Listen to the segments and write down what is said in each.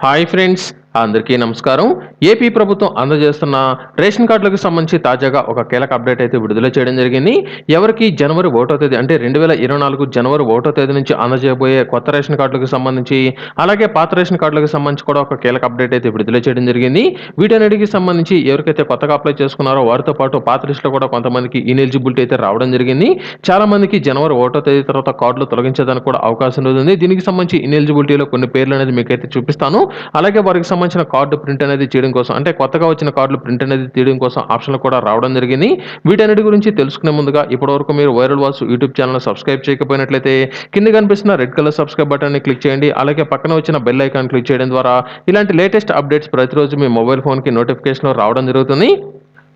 Hi friends అందరికీ నమస్కారం. AP ప్రభుత్వం అందజేస్తున్న రేషన్ కార్డులకు సంబంధించి తాజాగా ఒక కీలక అప్డేట్ అయితే విడుదల చేయడం జరిగింది. ఎవరికి జనవరి ఒకటో తేదీ అంటే రెండు వేల ఇరవై నాలుగు జనవరి ఒకటో తేదీ నుంచి అందజేయబోయే కొత్త రేషన్ కార్డులకు సంబంధించి అలాగే పాత రేషన్ కార్డులకు సంబంధించి కూడా ఒక కీలక అప్డేట్ అయితే విడుదల చేయడం జరిగింది. వీటన్నిటికి సంబంధించి ఎవరికైతే కొత్తగా అప్లై చేసుకున్నారో వారితో పాటు పాత లిస్టులో కూడా కొంతమందికి ఇనెలిజిబిలిటీ అయితే రావడం జరిగింది. చాలా మందికి జనవరి ఒకటో తేదీ తర్వాత కార్డులు తొలగించేదానికి కూడా అవకాశం ఉంది. దీనికి సంబంధించి ఇనెలిజిబిలిటీలో కొన్ని పేర్లు అనేది మీకైతే చూపిస్తాను. అలాగే వారికి సంబంధించిన కార్డు ప్రింట్ అనేది చేయడం కోసం అంటే కొత్తగా వచ్చిన కార్డులు ప్రింట్ అనేది తీయడం కోసం ఆప్షన్లు కూడా రావడం జరిగింది. వీటన్నిటి గురించి తెలుసుకునే ముందుగా ఇప్పటివరకు మీరు viral walls YouTube channel subscribe చేయకపోయినట్లయితే కింద కనిపిస్తున్న రెడ్ కలర్ సబ్స్క్రైబ్ బటన్ని క్లిక్ చేయండి. అలాగే పక్కన వచ్చిన బెల్ ఐకాన్ క్లిక్ చేయడం ద్వారా ఇలాంటి లేటెస్ట్ అప్డేట్స్ ప్రతిరోజు మీ మొబైల్ ఫోన్కి నోటిఫికేషన్ రావడం జరుగుతుంది.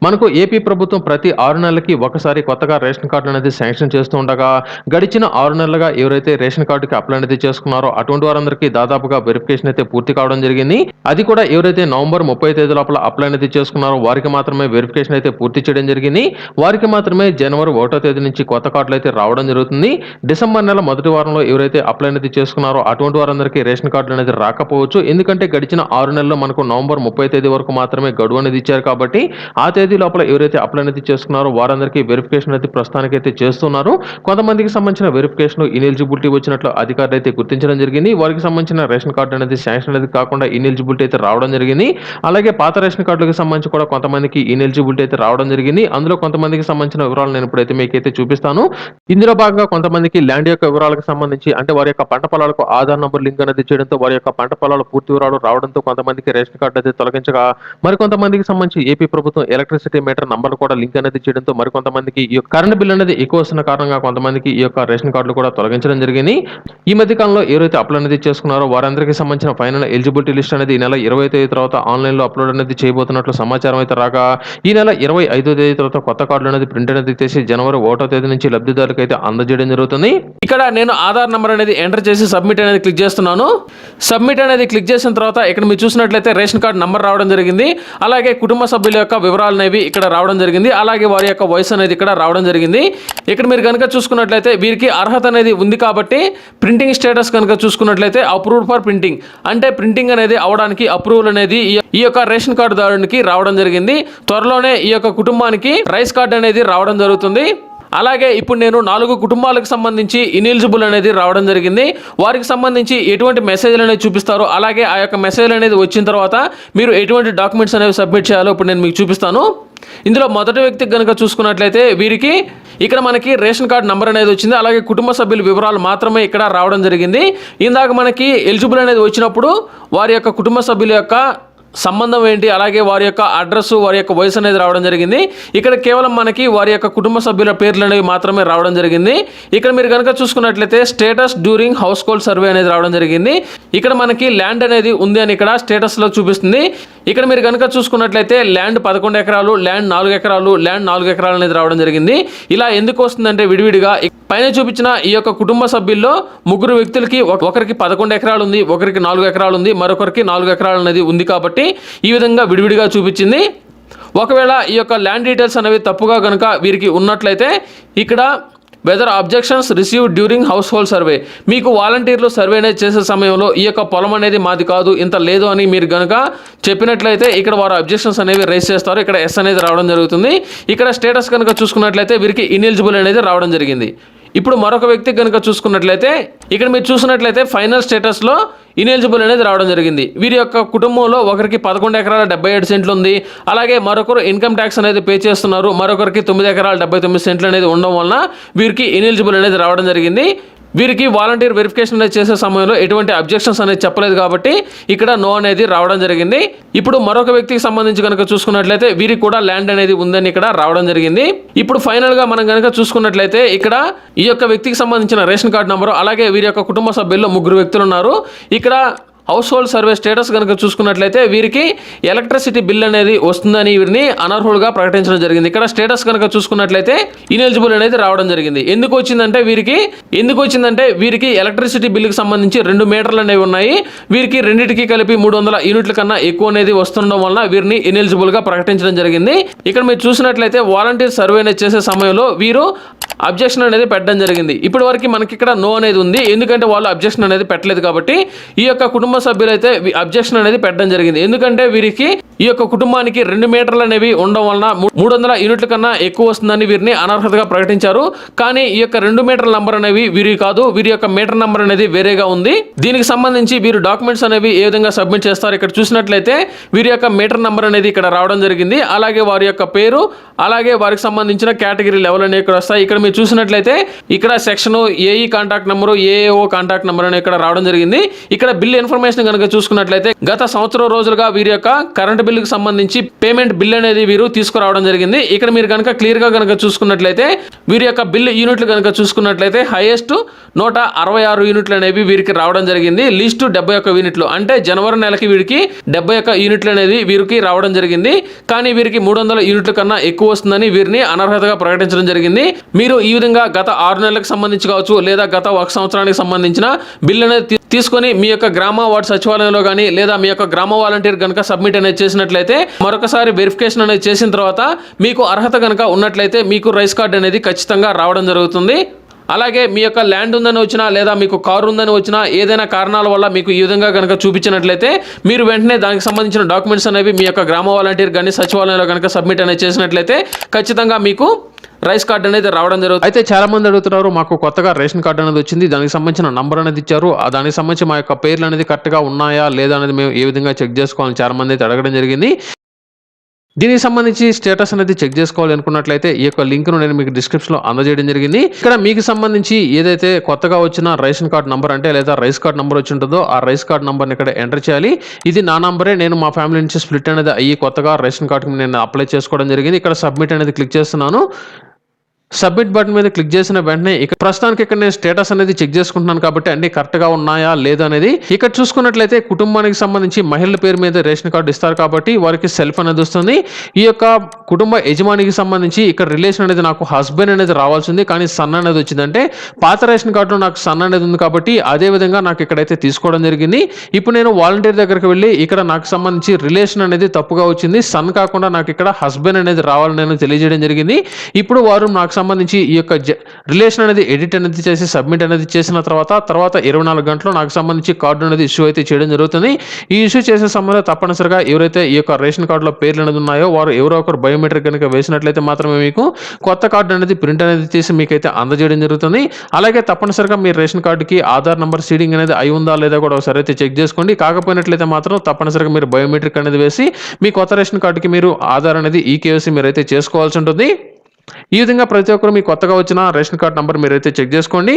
మనకు ఏపీ ప్రభుత్వం ప్రతి ఆరు నెలలకి ఒకసారి కొత్తగా రేషన్ కార్డు అనేది శాంక్షన్ చేస్తూ ఉండగా గడిచిన ఆరు నెలలుగా ఎవరైతే రేషన్ కార్డుకి అప్లై అనేది చేసుకున్నారో అటువంటి వారందరికీ దాదాపుగా వెరిఫికేషన్ అయితే పూర్తి కావడం జరిగింది. అది కూడా ఎవరైతే నవంబర్ ముప్పై తేదీ లోపల అప్లై అనేది చేసుకున్నారో వారికి మాత్రమే వెరిఫికేషన్ అయితే పూర్తి చేయడం జరిగింది. వారికి మాత్రమే జనవరి ఒకటో తేదీ నుంచి కొత్త కార్డులు అయితే రావడం జరుగుతుంది. డిసెంబర్ నెల మొదటి వారంలో ఎవరైతే అప్లై అనేది చేసుకున్నారో అటువంటి వారందరికీ రేషన్ కార్డులు అనేది రాకపోవచ్చు. ఎందుకంటే గడిచిన ఆరు నెలల్లో మనకు నవంబర్ ముప్పై తేదీ వరకు మాత్రమే గడువు అనేది ఇచ్చారు కాబట్టి ఆ తేదీ లోపల ఎవరైతే అప్లై అనేది చేసుకున్నారో వారందరికీ వెరిఫికేషన్ అయితే ప్రస్తుతానికి అయితే చేస్తున్నారు. కొంతమందికి సంబంధించిన వెరిఫికేషన్ ఇనెలిజిబిలిటీ వచ్చినట్లు అధికారులు అయితే గుర్తించడం జరిగింది. వారికి సంబంధించిన రేషన్ కార్డు అనేది శాంక్షన్ అనేది కాకుండా ఇనెలిజిబిలిటీ అయితే రావడం జరిగింది. అలాగే పాత రేషన్ కార్డులకు సంబంధించి కూడా కొంతమందికి ఇనెలిజిబిలిటీ అయితే రావడం జరిగింది. అందులో కొంతమందికి సంబంధించిన వివరాలు నేను ఇప్పుడైతే మీకైతే చూపిస్తాను. ఇందులో భాగంగా కొంతమందికి ల్యాండ్ యొక్క వివరాలకు సంబంధించి అంటే వారి యొక్క పంట పొలాలకు ఆధార్ నంబర్ లింక్ అనేది చేయడంతో వారి యొక్క పంట పొలాల పూర్తి వివరాలు రావడంతో కొంతమందికి రేషన్ కార్డు అయితే తొలగించగా మరికొంతమందికి సంబంధించి ఏపీ ప్రభుత్వం ఎలక్ట్రిసిటీ మీటర్ నంబర్ కూడా లింక్ అనేది చేయడంతో మరికొంతమందికి ఈ యొక్క కరెంట్ బిల్ అనేది ఎక్కువ వస్తున్న కారణంగా కొంతమందికి ఈ యొక్క రేషన్ కార్డులు కూడా తొలగించడం జరిగింది. ఈ మధ్య కాలంలో ఎవరైతే అప్లై అనేది చేసుకున్నారో వారందరికీ సంబంధించిన ఫైనల్ ఎలిజిబిలిటీ లిస్ట్ అనేది ఈ నెల ఇరవై తేదీ తర్వాత ఆన్లైన్లో అప్లోడ్ అనేది చేయబోతున్నట్లు సమాచారం అయితే రాగా ఈ నెల ఇరవై ఐదో తేదీ తర్వాత కొత్త కార్డులు అనేది ప్రింట్ అనేది చేసి జనవరి ఒకటో తేదీ నుంచి లబ్ధిదారులకు అయితే అందజేయడం జరుగుతుంది. ఇక్కడ నేను ఆధార్ నెంబర్ అనేది ఎంటర్ చేసి సబ్మిట్ అనేది క్లిక్ చేస్తున్నాను. సబ్మిట్ అనేది క్లిక్ చేసిన తర్వాత ఇక్కడ మీరు చూసినట్లయితే రేషన్ కార్డు నంబర్ రావడం జరిగింది. అలాగే కుటుంబ సభ్యుల యొక్క వివరాలను అనేవి ఇక్కడ రావడం జరిగింది. అలాగే వారి యొక్క వయసు అనేది ఇక్కడ రావడం జరిగింది. ఇక్కడ మీరు కనుక చూసుకున్నట్లయితే వీరికి అర్హత అనేది ఉంది కాబట్టి ప్రింటింగ్ స్టేటస్ కనుక చూసుకున్నట్లయితే అప్రూవ్డ్ ఫర్ ప్రింటింగ్ అంటే ప్రింటింగ్ అనేది అవడానికి అప్రూవల్ అనేది ఈ- ఈ యొక్క రేషన్ కార్డు దారునికి రావడం జరిగింది. త్వరలోనే ఈ యొక్క కుటుంబానికి రైస్ కార్డు అనేది రావడం జరుగుతుంది. అలాగే ఇప్పుడు నేను నాలుగు కుటుంబాలకు సంబంధించి ఇనిలిజిబుల్ అనేది రావడం జరిగింది. వారికి సంబంధించి ఎటువంటి మెసేజ్లు అనేది చూపిస్తారో అలాగే ఆ యొక్క మెసేజ్ అనేది వచ్చిన తర్వాత మీరు ఎటువంటి డాక్యుమెంట్స్ అనేవి సబ్మిట్ చేయాలో ఇప్పుడు నేను మీకు చూపిస్తాను. ఇందులో మొదటి వ్యక్తికి కనుక చూసుకున్నట్లయితే వీరికి ఇక్కడ మనకి రేషన్ కార్డ్ నెంబర్ అనేది వచ్చింది. అలాగే కుటుంబ సభ్యుల వివరాలు మాత్రమే ఇక్కడ రావడం జరిగింది. ఇందాక మనకి ఎలిజిబుల్ అనేది వచ్చినప్పుడు వారి యొక్క కుటుంబ సభ్యుల యొక్క సంబంధం ఏంటి? అలాగే వారి యొక్క అడ్రస్ వారి యొక్క వయసు అనేది రావడం జరిగింది. ఇక్కడ కేవలం మనకి వారి యొక్క కుటుంబ సభ్యుల పేర్లు అనేవి మాత్రమే రావడం జరిగింది. ఇక్కడ మీరు కనుక చూసుకున్నట్లయితే status during house hold survey అనేది రావడం జరిగింది. ఇక్కడ మనకి ల్యాండ్ అనేది ఉంది అని ఇక్కడ స్టేటస్లో చూపిస్తుంది. ఇక్కడ మీరు కనుక చూసుకున్నట్లయితే ల్యాండ్ పదకొండు ఎకరాలు ల్యాండ్ నాలుగు ఎకరాలు ల్యాండ్ నాలుగు ఎకరాలు అనేది రావడం జరిగింది. ఇలా ఎందుకు వస్తుందంటే విడివిడిగా పైన చూపించిన ఈ యొక్క కుటుంబ సభ్యుల్లో ముగ్గురు వ్యక్తులకి ఒక- ఒకరికి పదకొండు ఎకరాలు ఉంది ఒకరికి నాలుగు ఎకరాలు ఉంది మరొకరికి నాలుగు ఎకరాలు అనేది ఉంది కాబట్టి ఈ విధంగా విడివిడిగా చూపించింది. ఒకవేళ ఈ యొక్క ల్యాండ్ డీటెయిల్స్ అనేవి తప్పుగా కనుక వీరికి ఉన్నట్లయితే ఇక్కడ whether objections receive during house hold survey మీకు వాలంటీర్లు సర్వే అనేది చేసే సమయంలో ఈ యొక్క పొలం అనేది మాది కాదు ఇంత లేదు అని మీరు కనుక చెప్పినట్లయితే ఇక్కడ వారు అబ్జెక్షన్స్ అనేవి రేస్ చేస్తారు. ఇక్కడ ఎస్ అనేది రావడం జరుగుతుంది. ఇక్కడ స్టేటస్ కనుక చూసుకున్నట్లయితే వీరికి ఇనెలిజిబుల్ అనేది రావడం జరిగింది. ఇప్పుడు మరొక వ్యక్తి కనుక చూసుకున్నట్లయితే ఇక్కడ మీరు చూసినట్లయితే ఫైనల్ స్టేటస్లో ఇనెలిజిబుల్ అనేది రావడం జరిగింది. వీరి యొక్క కుటుంబంలో ఒకరికి పదకొండు ఎకరాల డెబ్బై ఏడు సెంట్లు ఉంది. అలాగే మరొకరు ఇన్కమ్ ట్యాక్స్ అనేది పే చేస్తున్నారు. మరొకరికి తొమ్మిది ఎకరాల డెబ్బై తొమ్మిది సెంట్లు అనేది ఉండడం వలన వీరికి ఇనెలిజిబుల్ అనేది రావడం జరిగింది. వీరికి వాలంటీర్ వెరిఫికేషన్ అనేది చేసే సమయంలో ఎటువంటి అబ్జెక్షన్స్ అనేది చెప్పలేదు కాబట్టి ఇక్కడ నో అనేది రావడం జరిగింది. ఇప్పుడు మరొక వ్యక్తికి సంబంధించి కనుక చూసుకున్నట్లయితే వీరికి కూడా ల్యాండ్ అనేది ఉందని ఇక్కడ రావడం జరిగింది. ఇప్పుడు ఫైనల్గా మనం కనుక చూసుకున్నట్లయితే ఇక్కడ ఈ యొక్క వ్యక్తికి సంబంధించిన రేషన్ కార్డు నంబరు అలాగే వీరి యొక్క కుటుంబ సభ్యుల్లో ముగ్గురు వ్యక్తులు ఉన్నారు. ఇక్కడ హౌస్ హోల్డ్ సర్వే స్టేటస్ కనుక చూసుకున్నట్లయితే వీరికి ఎలక్ట్రిసిటీ బిల్ అనేది వస్తుందని వీరిని అనర్హులుగా ప్రకటించడం జరిగింది. ఇక్కడ స్టేటస్ కనుక చూసుకున్నట్లయితే ఇనెలిజిబుల్ అనేది రావడం జరిగింది. ఎందుకు వచ్చిందంటే వీరికి ఎందుకు వచ్చిందంటే వీరికి ఎలక్ట్రిసిటీ బిల్లుకి సంబంధించి రెండు మీటర్లు అనేవి ఉన్నాయి. వీరికి రెండింటికి కలిపి మూడు వందల యూనిట్ల కన్నా ఎక్కువ అనేది వస్తుండడం వలన వీరిని ఇనెలిజిబుల్గా ప్రకటించడం జరిగింది. ఇక్కడ మీరు చూసినట్లయితే వాలంటీర్ సర్వే అనేది చేసే సమయంలో వీరు అబ్జెక్షన్ అనేది పెట్టడం జరిగింది. ఇప్పటి వరకు మనకి ఇక్కడ నో అనేది ఉంది. ఎందుకంటే వాళ్ళు అబ్జెక్షన్ అనేది పెట్టలేదు కాబట్టి ఈ యొక్క కుటుంబ కుటుంబ సభ్యులైతే అబ్జెక్షన్ అనేది పెట్టడం జరిగింది. ఎందుకంటే వీరికి ఈ యొక్క కుటుంబానికి రెండు మీటర్లు అనేవి ఉండడం వలన మూడు వందల యూనిట్ల కన్నా ఎక్కువ వస్తుందని వీరిని అనర్హతగా ప్రకటించారు. కానీ ఈ యొక్క రెండు మీటర్ల నంబర్ అనేవి వీరి కాదు వీరి యొక్క మీటర్ నంబర్ అనేది వేరేగా ఉంది. దీనికి సంబంధించి వీరు డాక్యుమెంట్స్ అనేవి ఏ విధంగా సబ్మిట్ చేస్తారు ఇక్కడ చూసినట్లయితే వీరి యొక్క మీటర్ నంబర్ అనేది ఇక్కడ రావడం జరిగింది. అలాగే వారి యొక్క పేరు అలాగే వారికి సంబంధించిన కేటగిరీ లెవెల్ అనేవి ఇక్కడ వస్తాయి. ఇక్కడ మీరు చూసినట్లయితే ఇక్కడ section AE contact number AAO contact number అనేది ఇక్కడ రావడం జరిగింది. ఇక్కడ బిల్ ఇన్ఫర్మేషన్ కనుక చూసుకున్నట్లయితే గత సంవత్సరం రోజులుగా వీరి యొక్క కరెంట్ బిల్లుకి సంబంధించి పేమెంట్ బిల్ అనేది వీరు తీసుకురావడం జరిగింది. ఇక్కడ మీరు కనుక క్లియర్గా కనుక చూసుకున్నట్లయితే వీరి యొక్క బిల్ యూనిట్లు కనుక చూసుకున్నట్లయితే హైయెస్ట్ నూట అరవై ఆరు యూనిట్లు అనేవి వీరికి రావడం జరిగింది. లీస్ట్ డెబ్బై ఒక్క యూనిట్లు. అంటే జనవరి నెలకి వీరికి డెబ్బై ఒక్క యూనిట్లు అనేది వీరికి రావడం జరిగింది. కానీ వీరికి మూడు వందల యూనిట్ల కన్నా ఎక్కువ వస్తుందని వీరిని అనర్హతగా ప్రకటించడం జరిగింది. మీరు ఈ విధంగా గత ఆరు నెలలకు సంబంధించి కావచ్చు లేదా గత ఒక సంవత్సరానికి సంబంధించిన బిల్ అనేది తీసుకొని మీ యొక్క గ్రామ వార్డు సచివాలయంలో కానీ లేదా మీ యొక్క గ్రామ వాలంటీర్ కనుక సబ్మిట్ అనేది చేసి చేసినట్లయితే మరొకసారి వెరిఫికేషన్ అనేది చేసిన తర్వాత మీకు అర్హత కనుక ఉన్నట్లయితే మీకు రైస్ కార్డ్ అనేది ఖచ్చితంగా రావడం జరుగుతుంది. అలాగే మీ యొక్క ల్యాండ్ ఉందని వచ్చినా లేదా మీకు కారు ఉందని వచ్చినా ఏదైనా కారణాల వల్ల మీకు ఈ విధంగా కనుక చూపించినట్లయితే మీరు వెంటనే దానికి సంబంధించిన డాక్యుమెంట్స్ అనేవి మీ యొక్క గ్రామ వాలంటీర్ కానీ సచివాలయంలో కనుక సబ్మిట్ అనేది చేసినట్లయితే ఖచ్చితంగా మీకు రైస్ కార్డ్ అనేది రావడం జరుగుతుంది. అయితే చాలా మంది అడుగుతున్నారు మాకు కొత్తగా రేషన్ కార్డు అనేది వచ్చింది దానికి సంబంధించిన నంబర్ అనేది ఇచ్చారు. ఆ దానికి సంబంధించి మా యొక్క పేర్లు అనేది కరెక్ట్గా ఉన్నాయా లేదా అనేది మేము ఏ విధంగా చెక్ చేసుకోవాలని చాలా మంది అయితే అడగడం జరిగింది. దీనికి సంబంధించి స్టేటస్ అనేది చెక్ చేసుకోవాలి అనుకున్నట్లయితే ఈ యొక్క లింక్ను నేను మీకు డిస్క్రిప్షన్లో అందజేయడం జరిగింది. ఇక్కడ మీకు సంబంధించి ఏదైతే కొత్తగా వచ్చిన రేషన్ కార్డ్ నంబర్ అంటే లేదా రైస్ కార్డ్ నంబర్ వచ్చి ఉంటుందో ఆ రైస్ కార్డ్ నెంబర్ని ఇక్కడ ఎంటర్ చేయాలి. ఇది నా నంబరే నేను మా ఫ్యామిలీ నుంచి స్ప్లిట్ అనేది అయ్యి కొత్తగా రేషన్ కార్డ్కి నేను అప్లై చేసుకోవడం జరిగింది. ఇక్కడ సబ్మిట్ అనేది క్లిక్ చేస్తున్నాను. సబ్మిట్ బటన్ మీద క్లిక్ చేసిన వెంటనే ఇక ప్రస్తుతానికి ఇక్కడ నేను స్టేటస్ అనేది చెక్ చేసుకుంటున్నాను కాబట్టి అన్ని కరెక్ట్గా ఉన్నాయా లేదా అనేది ఇక్కడ చూసుకున్నట్లయితే కుటుంబానికి సంబంధించి మహిళల పేరు మీద రేషన్ కార్డు ఇస్తారు కాబట్టి వారికి సెల్ఫ్ అనేది వస్తుంది. ఈ యొక్క కుటుంబ యజమానికి సంబంధించి ఇక్కడ రిలేషన్ అనేది నాకు హస్బెండ్ అనేది రావాల్సింది కానీ సన్ అనేది వచ్చిందంటే పాత రేషన్ కార్డులో నాకు సన్ అనేది ఉంది కాబట్టి అదే విధంగా నాకు ఇక్కడైతే తీసుకోవడం జరిగింది. ఇప్పుడు నేను వాలంటీర్ దగ్గరికి వెళ్ళి ఇక్కడ నాకు సంబంధించి రిలేషన్ అనేది తప్పుగా వచ్చింది. సన్ కాకుండా నాకు ఇక్కడ హస్బెండ్ అనేది రావాలని నేను తెలియజేయడం జరిగింది. ఇప్పుడు వారు నాకు సంబంధించి ఈ యొక్క రిలేషన్ అనేది ఎడిట్ అనేది చేసి సబ్మిట్ అనేది చేసిన తర్వాత తర్వాత ఇరవై నాలుగు గంటలు నాకు సంబంధించి కార్డు అనేది ఇష్యూ అయితే చేయడం జరుగుతుంది. ఈ ఇష్యూ చేసే సమయంలో తప్పనిసరిగా ఎవరైతే ఈ యొక్క రేషన్ కార్డులో పేర్లు అనేది ఉన్నాయో వారు ఎవరో ఒకరు బయోమెట్రిక్ కనుక వేసినట్లయితే మాత్రమే మీకు కొత్త కార్డు అనేది ప్రింట్ అనేది తీసి మీకైతే అందజేయడం జరుగుతుంది. అలాగే తప్పనిసరిగా మీ రేషన్ కార్డుకి ఆధార్ నెంబర్ సీడింగ్ అనేది అయి ఉందా లేదా కూడా ఒకసారి అయితే చెక్ చేసుకోండి. కాకపోయినట్లయితే మాత్రం తప్పనిసరిగా మీరు బయోమెట్రిక్ అనేది వేసి మీ కొత్త రేషన్ కార్డుకి మీరు ఆధార్ అనేది ఈ కేవైసీ మీరు అయితే చేసుకోవాల్సి ఉంటుంది. ఈ విధంగా ప్రతి ఒక్కరు మీ కొత్తగా వచ్చిన రేషన్ కార్డ్ నంబర్ మీరైతే చెక్ చేసుకోండి.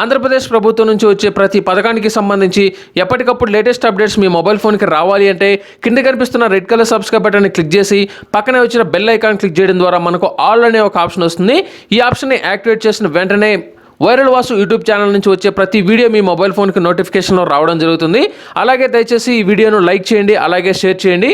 ఆంధ్రప్రదేశ్ ప్రభుత్వం నుంచి వచ్చే ప్రతి పథకానికి సంబంధించి ఎప్పటికప్పుడు లేటెస్ట్ అప్డేట్స్ మీ మొబైల్ ఫోన్కి రావాలి అంటే కింద కనిపిస్తున్న red colour subscribe button click చేసి పక్కనే వచ్చిన బెల్ ఐకాన్ క్లిక్ చేయడం ద్వారా మనకు ఆల్ అనే ఒక ఆప్షన్ వస్తుంది. ఈ ఆప్షన్ని యాక్టివేట్ చేసిన వెంటనే వైరల్ వాసు యూట్యూబ్ ఛానల్ నుంచి వచ్చే ప్రతి వీడియో మీ మొబైల్ ఫోన్కి నోటిఫికేషన్లో రావడం జరుగుతుంది. అలాగే దయచేసి ఈ వీడియోను లైక్ చేయండి అలాగే షేర్ చేయండి.